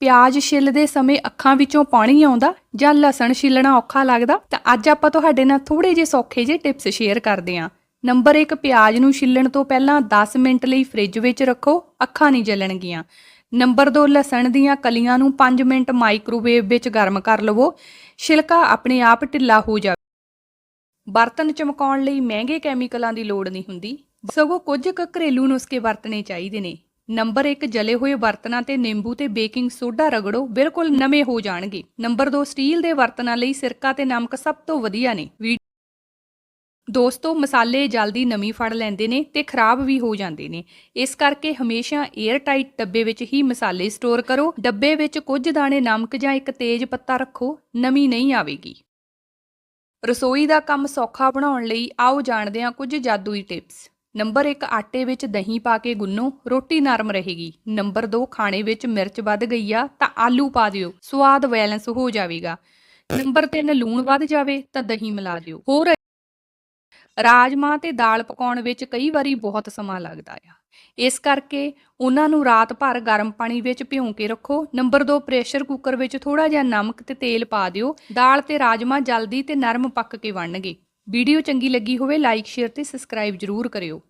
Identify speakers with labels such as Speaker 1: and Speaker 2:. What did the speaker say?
Speaker 1: ਪਿਆਜ਼ ਛਿੱਲਦੇ ਸਮੇਂ ਅੱਖਾਂ ਵਿੱਚੋਂ ਪਾਣੀ ਆਉਂਦਾ ਜਾਂ ਲਸਣ ਛਿੱਲਣਾ ਔਖਾ ਲੱਗਦਾ, ਤਾਂ ਅੱਜ ਆਪਾਂ ਤੁਹਾਡੇ ਨਾਲ ਥੋੜੇ ਜਿਹੇ ਸੌਖੇ ਜਿਹੇ ਟਿਪਸ ਸ਼ੇਅਰ ਕਰਦੇ ਹਾਂ। ਨੰਬਰ 1 ਪਿਆਜ਼ ਨੂੰ ਛਿੱਲਣ ਤੋਂ ਪਹਿਲਾਂ 10 ਮਿੰਟ ਲਈ ਫ੍ਰਿਜ ਵਿੱਚ ਰੱਖੋ, ਅੱਖਾਂ ਨਹੀਂ ਜਲਣਗੀਆਂ। ਨੰਬਰ 2 ਲਸਣ ਦੀਆਂ ਕਲੀਆਂ ਨੂੰ 5 ਮਿੰਟ ਮਾਈਕ੍ਰੋਵੇਵ ਵਿੱਚ ਗਰਮ ਕਰ ਲਵੋ। ਛਿਲਕਾ ਆਪਣੇ ਆਪ ਢਿੱਲਾ ਹੋ ਜਾਵੇ। ਬਰਤਨ ਚਮਕਾਉਣ ਲਈ ਮਹਿੰਗੇ ਕੈਮੀਕਲਾਂ ਦੀ ਲੋੜ ਨਹੀਂ ਹੁੰਦੀ। ਸਗੋਂ ਕੁਝ ਕੁ ਘਰੇਲੂ ਨੁਸਖੇ ਵਰਤਣੇ ਚਾਹੀਦੇ ਨੇ। ਨੰਬਰ 1 ਜਲੇ ਹੋਏ ਬਰਤਨਾਂ ਤੇ ਨਿੰਬੂ ਤੇ ਬੇਕਿੰਗ ਸੋਡਾ ਰਗੜੋ, ਬਿਲਕੁਲ ਨਵੇਂ ਹੋ ਜਾਣਗੇ। ਨੰਬਰ 2 ਸਟੀਲ ਦੇ ਬਰਤਨਾਂ ਲਈ ਸਿਰਕਾ ਤੇ ਨਮਕ ਸਭ ਤੋਂ ਵਧੀਆ ਨੇ। ਵੀ- ਦੋਸਤੋ, ਮਸਾਲੇ ਜਲਦੀ ਨਮੀ ਫੜ ਲੈਂਦੇ ਨੇ ਤੇ ਖਰਾਬ ਵੀ ਹੋ ਜਾਂਦੇ ਨੇ। ਇਸ ਕਰਕੇ ਹਮੇਸ਼ਾ 에ਅਰ ਟਾਈਟ ਡੱਬੇ ਵਿੱਚ ਹੀ ਮਸਾਲੇ ਸਟੋਰ ਕਰੋ। ਡੱਬੇ ਵਿੱਚ ਕੁਝ ਦਾਣੇ, ਨਮਕ ਜਾਂ ਇੱਕ ਤੇਜ਼ ਪੱਤਾ ਰੱਖੋ ਨਮੀ ਨਹੀਂ ਆਵੇਗੀ। ਰਸੋਈ ਦਾ ਕੰਮ ਸੌਖਾ ਬਣਾਉਣ ਲਈ ਆਓ ਜਾਣਦੇ ਹਾਂ ਕੁਝ ਜਾਦੂਈ ਟਿਪਸ ਨੰਬਰ 1 ਆਟੇ ਵਿੱਚ ਦਹੀਂ ਪਾ ਕੇ ਗੁੰਨੋ, ਰੋਟੀ ਨਰਮ ਰਹੇਗੀ। ਨੰਬਰ 2 ਖਾਣੇ ਵਿੱਚ ਮਿਰਚ ਵੱਧ ਗਈ ਆ, ਤਾਂ ਆਲੂ ਪਾ ਦਿਓ, ਸਵਾਦ ਬੈਲੈਂਸ ਹੋ ਜਾਵੇਗਾ। ਨੰਬਰ 3 ਲੂਣ ਵੱਧ ਜਾਵੇ, ਤਾਂ ਦਹੀਂ ਮਿਲਾ ਦਿਓ। ਹੋਰ ਰਾਜਮਾ ਤੇ ਦਾਲ ਪਕਾਉਣ ਵਿੱਚ ਕਈ ਵਾਰੀ ਬਹੁਤ ਸਮਾਂ ਲੱਗਦਾ ਆ। ਇਸ ਕਰਕੇ ਉਹਨਾਂ ਨੂੰ ਰਾਤ ਭਰ ਗਰਮ ਪਾਣੀ ਵਿੱਚ ਭਿਉਂ ਕੇ ਰੱਖੋ। ਨੰਬਰ 2 ਪ੍ਰੈਸ਼ਰ ਕੁੱਕਰ ਵਿੱਚ ਥੋੜਾ ਜਿਹਾ ਨਮਕ ਤੇ ਤੇਲ ਪਾ ਦਿਓ। ਦਾਲ ਤੇ ਰਾਜਮਾ ਜਲਦੀ ਤੇ ਨਰਮ ਪੱਕ ਕੇ ਬਣਨਗੇ। ਵੀਡੀਓ ਚੰਗੀ ਲੱਗੀ ਹੋਵੇ ਲਾਈਕ ਸ਼ੇਅਰ ਤੇ ਸਬਸਕ੍ਰਾਈਬ ਜ਼ਰੂਰ ਕਰਿਓ।